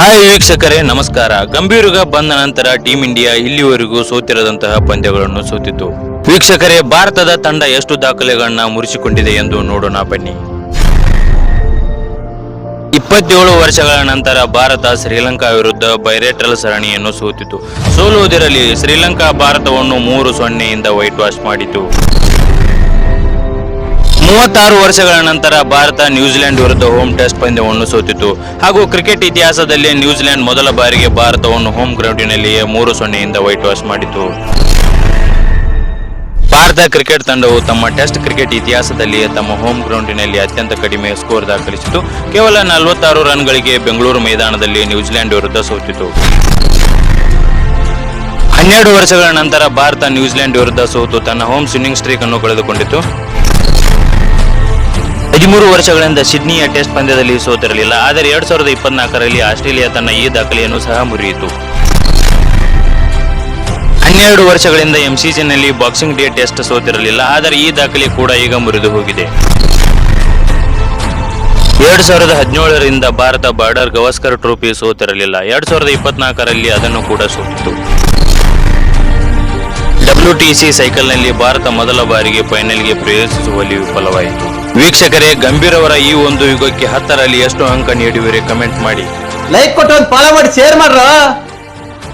Hi ವೀಕ್ಷಕರೇ, ನಮಸ್ಕಾರ. ಗಂಭೀರ್ಗ ಬಂದ ನಂತರ ಟೀಂ ಇಂಡಿಯಾ ಇಲ್ಲಿವರೆಗೂ ಸೋತಿರದಂತಹ ಪಂದ್ಯಗಳನ್ನು ಸೋತಿತ್ತು. ವೀಕ್ಷಕರೇ, ಭಾರತದ ತಂಡ ಎಷ್ಟು ದಾಖಲೆಗಳನ್ನ ಮುರಿಸಿಕೊಂಡಿದೆ ಎಂದು ನೋಡೋಣ ಬನ್ನಿ. ಇಪ್ಪತ್ತೇಳು ವರ್ಷಗಳ ನಂತರ ಭಾರತ ಶ್ರೀಲಂಕಾ ವಿರುದ್ಧ ಬೈರೇಟ್ರಲ್ ಸರಣಿಯನ್ನು ಸೋತಿತು ಸೋಲುವುದರಲ್ಲಿ ಶ್ರೀಲಂಕಾ ಭಾರತವನ್ನು ಮೂರು ಸೊನ್ನೆಯಿಂದ ವೈಟ್ ವಾಶ್ ಮಾಡಿತು. ಮೂವತ್ತಾರು ವರ್ಷಗಳ ನಂತರ ಭಾರತ ನ್ಯೂಜಿಲೆಂಡ್ ವಿರುದ್ಧ ಹೋಮ್ ಟೆಸ್ಟ್ ಪಂದ್ಯವನ್ನು ಸೋತಿತು. ಹಾಗೂ ಕ್ರಿಕೆಟ್ ಇತಿಹಾಸದಲ್ಲಿ ನ್ಯೂಜಿಲೆಂಡ್ ಮೊದಲ ಬಾರಿಗೆ ಭಾರತವನ್ನು ಹೋಮ್ ಗ್ರೌಂಡಿನಲ್ಲಿಯೇ ಮೂರು ಸೊನ್ನೆಯಿಂದ ವೈಟ್ ವಾಶ್ ಮಾಡಿತು. ಭಾರತ ಕ್ರಿಕೆಟ್ ತಂಡವು ತಮ್ಮ ಟೆಸ್ಟ್ ಕ್ರಿಕೆಟ್ ಇತಿಹಾಸದಲ್ಲಿಯೇ ತಮ್ಮ ಹೋಮ್ ಗ್ರೌಂಡಿನಲ್ಲಿ ಅತ್ಯಂತ ಕಡಿಮೆ ಸ್ಕೋರ್ ದಾಖಲಿಸಿತು. ಕೇವಲ ನಲವತ್ತಾರು ರನ್ಗಳಿಗೆ ಬೆಂಗಳೂರು ಮೈದಾನದಲ್ಲಿ ನ್ಯೂಜಿಲೆಂಡ್ ವಿರುದ್ಧ ಸೋತಿತು. ಹನ್ನೆರಡು ವರ್ಷಗಳ ನಂತರ ಭಾರತ ನ್ಯೂಜಿಲೆಂಡ್ ವಿರುದ್ಧ ಸೋತು. ತನ್ನ ಹೋಮ್ ಸ್ವಿನ್ನಿಂಗ್ ಸ್ಟ್ರೀಕ್ ಅನ್ನು ಕಳೆದುಕೊಂಡಿತು. ಹದಿಮೂರು ವರ್ಷಗಳಿಂದ ಸಿಡ್ನಿಯ ಟೆಸ್ಟ್ ಪಂದ್ಯದಲ್ಲಿ ಸೋತಿರಲಿಲ್ಲ, ಆದರೆ ಎರಡ್ ಸಾವಿರದ ಇಪ್ಪತ್ನಾಲ್ಕರಲ್ಲಿ ಆಸ್ಟ್ರೇಲಿಯಾ ತನ್ನ ಈ ದಾಖಲೆಯನ್ನು ಸಹ ಮುರಿಯಿತು. ಹನ್ನೆರಡು ವರ್ಷಗಳಿಂದ ಎಂಸಿಸಿನಲ್ಲಿ ಬಾಕ್ಸಿಂಗ್ ಡೇ ಟೆಸ್ಟ್ ಸೋತಿರಲಿಲ್ಲ, ಆದರೆ ಈ ದಾಖಲೆ ಕೂಡ ಈಗ ಮುರಿದು ಹೋಗಿದೆ. ಎರಡ್ ಸಾವಿರದ ಹದಿನೇಳರಿಂದ ಭಾರತ ಬಾರ್ಡರ್ ಗವಾಸ್ಕರ್ ಟ್ರೋಫಿ ಸೋತಿರಲಿಲ್ಲ, ಎರಡ್ ಸಾವಿರದ ಇಪ್ಪತ್ನಾಲ್ಕರಲ್ಲಿ ಅದನ್ನು ಕೂಡ ಸೋತಿತು ಡಬ್ಲ್ಯೂಟಿಸಿ ಸೈಕಲ್ನಲ್ಲಿ ಭಾರತ ಮೊದಲ ಬಾರಿಗೆ ಫೈನಲ್ಗೆ ಪ್ರವೇಶಿಸುವಲ್ಲಿ ವಿಫಲವಾಯಿತು. ವೀಕ್ಷಕರೇ ಗಂಭೀರ್ ಅವರ ಈ ಒಂದು ಯುಗಕ್ಕೆ ಹತ್ತರಲ್ಲಿ ಎಷ್ಟು ಅಂಕ ನೀಡುವಿರಿ ಕಮೆಂಟ್ ಮಾಡಿ. ಲೈಕ್ ಕೊಟ್ಟು ಒಂದು ಫಾಲೋ ಮಾಡಿ ಶೇರ್ ಮಾಡ್ರ?